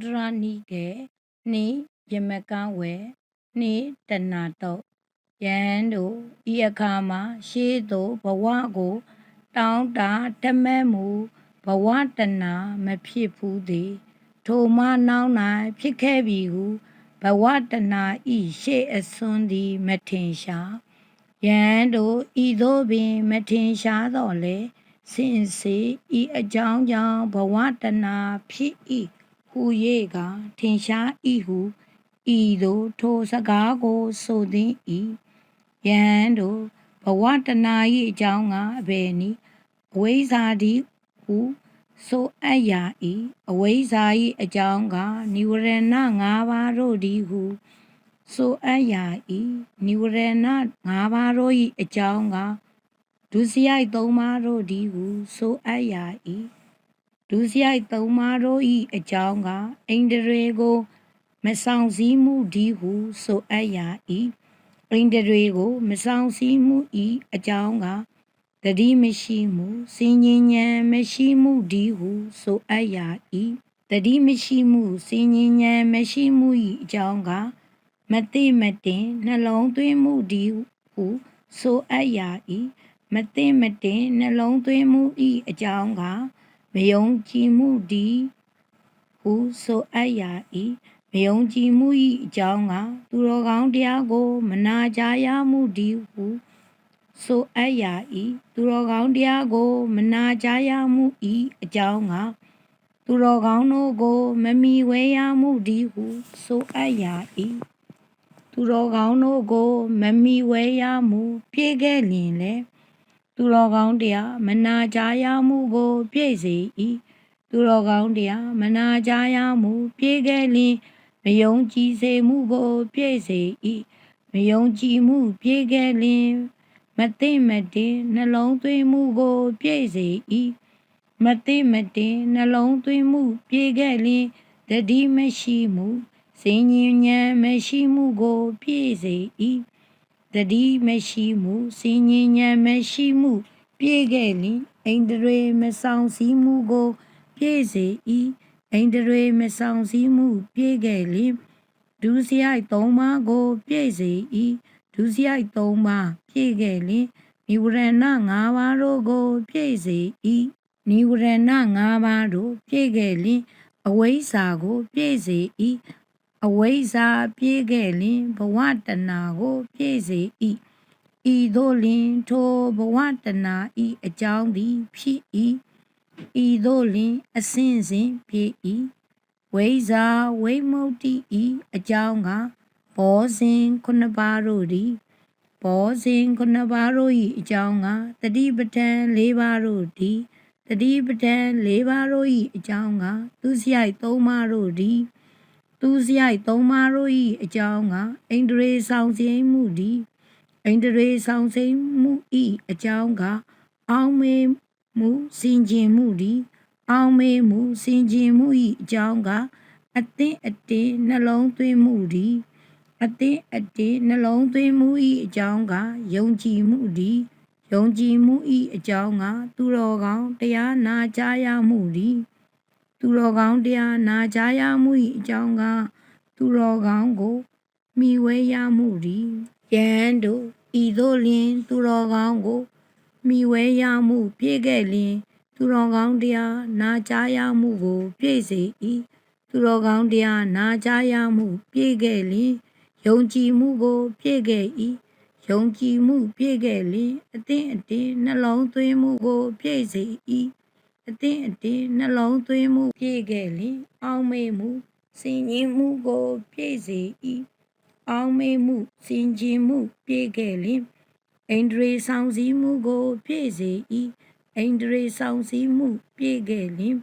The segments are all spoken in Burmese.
ဒရနိကေနိယမကံဝေနိတဏတုတ်ယံတို့ဤအခါမှာရှေးသို့ဘဝကို တောင်းတာတမဲမူဘဝတဏမဖြစ်ဘူးသည်ထိုမှနောက်၌ဖြစ်ခဲ့ပြီဟုဘဝတဏဤရှေးအစွန်းသည်မထင်ရှားယံတို့ဤသို့ပင်မထင်ရှားတော့လေစင်စေဤအကြောင်းကြောင့်ဘဝတဏဖြစ်၏ ဟူ၍ကထင်ရှား၏ဟုဤသို့ထိုစကားကိုဆိုသည်၏ယံတို့ဘဝတဏ၏အကြောင်းကအဘယ်နည်းအဝိဇ္ဇာတိဟုဆိုအပ်ရာ၏အဝိဇ္ဇာ၏အကြောင်းကនិဝရဏ၅ပါးတို့သည်ဟုဆိုအပ်ရာ၏និဝရဏ၅ပါးတို့၏အကြောင်းကဒုစရိုက်၃ပါးတို့သည်ဟုဆိုအပ်ရာ၏ ဒုစရိုက်၃ပါးတို့၏အကြောင်းကအိန္ဒြေကို မဆောင်စည်းမှုသည်ဟုဆိုအပ်ရာ၏အိန္ဒြေကို မဆောင်စည်းမှု၏အကြောင်းကတတိမရှိမှုစင်ញဉဏ်မရှိမှုဒီဟုဆိုအပ်ရာ၏တတိမရှိမှုစင်ញဉဏ်မရှိမှု၏အကြောင်းကမသိမတင်နှလုံးသွင်းမှုဒီဟုဆိုအပ်ရာ၏မသိမတင်နှလုံးသွင်းမှု၏အကြောင်းက မယုံကြည်မှုဒီဟုဆိုအပ်ရာ၏မယုံကြည်မှု၏အကြောင်းကသူတော်ကောင်းတရားကို မနာကြရမှုဒီဟုဆိုအပ်ရာဤသူတော်ကောင်းတရားကို မနာကြရမှုဤအကြောင်းကသူတော်ကောင်းတို့ကို မမီဝဲရမှုဒီဟုဆိုအပ်ရာဤသူတော်ကောင်းတို့ကို မမီဝဲရမှု ပြည့်ခဲ့လျင်လေ သူတော်ကောင်းတရားမနာကြရမှုကိုပြည့်စေ၏သူတော်ကောင်းတရားမနာကြရမှုပြည့်ခဲ့လျင်မယုံကြည်စေမှုကိုပြည့်စေ၏မယုံကြည်မှုပြည့်ခဲ့လျင်မသိမတင်နှလုံးသွင်းမှုကိုပြည့်စေ၏မသိမတင်နှလုံးသွင်းမှုပြည့်ခဲ့လျင်တတိမရှိမှုစင်ញဉဏ်မရှိမှုကိုပြည့်စေ၏ တတိမရှိမှုစင်ញဉဏ်မရှိမှုပြည့်ခဲ့လျင်အိန္ဒြေမဆောင်စည်းမှုကို ပြည့်စေ၏အိန္ဒြေမဆောင်စည်းမှု ပြည့်ခဲ့လျင်ဒုစရိုက်သုံးပါးကို ပြည့်စေ၏ဒုစရိုက်၃ပါးပြည့်ခဲ့လျင်နိဝရဏ၅ပါးတို့ကို ပြည့်စေ၏နိဝရဏ၅ပါးတို့ပြည့်ခဲ့လျင်အဝိဇ္ဇာကို ပြည့်စေ၏ အဝိဇ္ဇာပြည့်ခဲ့လျင်ဘဝတဏကို ပြည့်စေ၏ဤသို့လျင်ထိုဘဝတဏဤအကြောင်းသည်ဖြစ်၏ဤသို့လျင်အစဉ်စဉ်ဖြစ်၏ဝိဇာဝိမု ക്തി ဤအကြောင်းကဘောဇင်ခုနှစ်ပါးတို့သည်ဘောဇင်ခုနှစ်ပါးတို့၏အကြောင်းကတတိပဋ္ဌာန်၄ပါးတို့သည်တတိပဋ္ဌာန်၄ပါးတို့၏အကြောင်းကသူစရိုက်၃ပါးတို့သည် သူစရိုက်၃ပါးတို့၏အကြောင်းကအိန္ဒြေဆောင်စည်းမှုသည်အိန္ဒြေဆောင်စည်းမှု၏အကြောင်းကအောင်းမေမှုစင်ကြင်မှုသည်အောင်းမေမှုစင်ကြင်မှု၏အကြောင်းကအသင့်အတင်းနှလုံးသွင်းမှုသည်အသည့်အတည်းနှလုံးသွင်းမှု၏အကြောင်းကယုံကြည်မှုသည်ယုံကြည်မှု၏အကြောင်းကသူတော်ကောင်းတရားနာကြားရမှုသည် သူတော်ကောင်းတရားနာကြားရမှု၏အကြောင်းကသူတော်ကောင်းကိုမိဝဲရမှုသည်ယံတို့ဤသို့လျင် သူတော်ကောင်းကိုမိဝဲရမှု ပြည့်ခဲ့လျင် သူတော်ကောင်းတရားနာကြားရမှုကို ပြည့်စေ၏သူတော်ကောင်းတရားနာကြားရမှု ပြည့်ခဲ့လျင်ယုံကြည်မှုကို ပြည့်ခဲ့၏ယုံကြည်မှု ပြည့်ခဲ့လျင်အသင့်အတည်းနှလုံးသွင်းမှုကို ပြည့်စေ၏ အသင့်အတည်းနှလုံးသွင်းမှုပြည့်ခဲ့လျင်အောင်းမေမှုစင်ញင်မှုကိုပြည့်စေ၏အောင်းမေမှုစင်ကြင်မှုပြည့်ခဲ့လျင်အိန္ဒြေဆောင်စည်းမှုကိုပြည့်စေ၏အိန္ဒြေဆောင်စည်းမှုပြည့်ခဲ့လျင်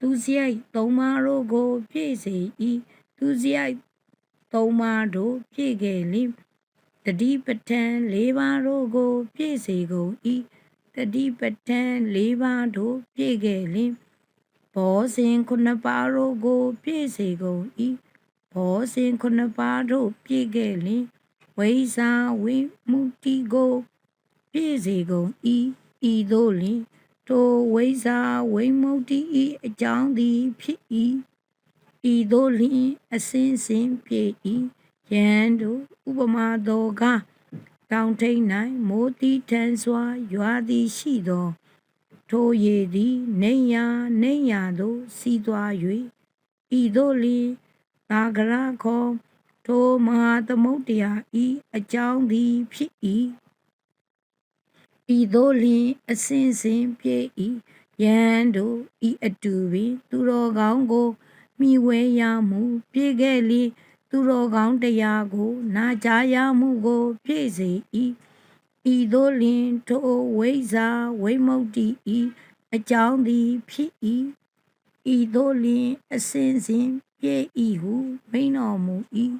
သူစရိုက်သုံးပါးတို့ကိုပြည့်စေ၏သူစရိုက်သုံးပါးတို့ပြည့်ခဲ့လင်တတိပဋ္ဌာန်၄ပါးတို့ကိုပြည့်စေကုန်၏ တတိပဋ္ဌံ၄ပါးတို့ပြည့်ခဲ့လင်ဘောဇင်ခုနှစ်ပါးတို့ကိုပြည့်စေကုန်၏ဘောဇင်ခုနှစ်ပါးတို့ပြည့်ခဲ့လင်ဝိဇာဝိမုတိကိုပြည့်စေကုန်၏ဤသို့လင်ထိုဝိဇာဝိမုတိ၏အကြောင်းသည်ဖြစ်၏ဤသို့လင်အစင်းစင်ပြည့်၏ယံတို့ဥပမာတော်ကား တောင်ထိန်၌မိုးတိထန်စွာရွာသည်ရှိသော ထိုရည်သည်နေညာနေညာသို့စီးသွား၍ဤသို့လျင်သာဂရခောထိုမဟာသမုဒ္ဒရာဤအကြောင်းသည်ဖြစ်၏ဤသို့လျင်အစင်စင်ပြေ၏ယံတို့ဤအတူပင်သူတော်ကောင်းကိုမိဝဲရမှုပြေခဲ့လျင် သူတော်ကောင်းတရားကိုနာကြားရမှုကို ပြည့်စေ၏ဤသို့လျင်ထိုဝိဇ္ဇာဝိမု ക്തി ဤအကြောင်းသည်ဖြစ်၏ဤသို့လျင်အစင်စင်ပြေ၏ဟုမိန်တော်မူ၏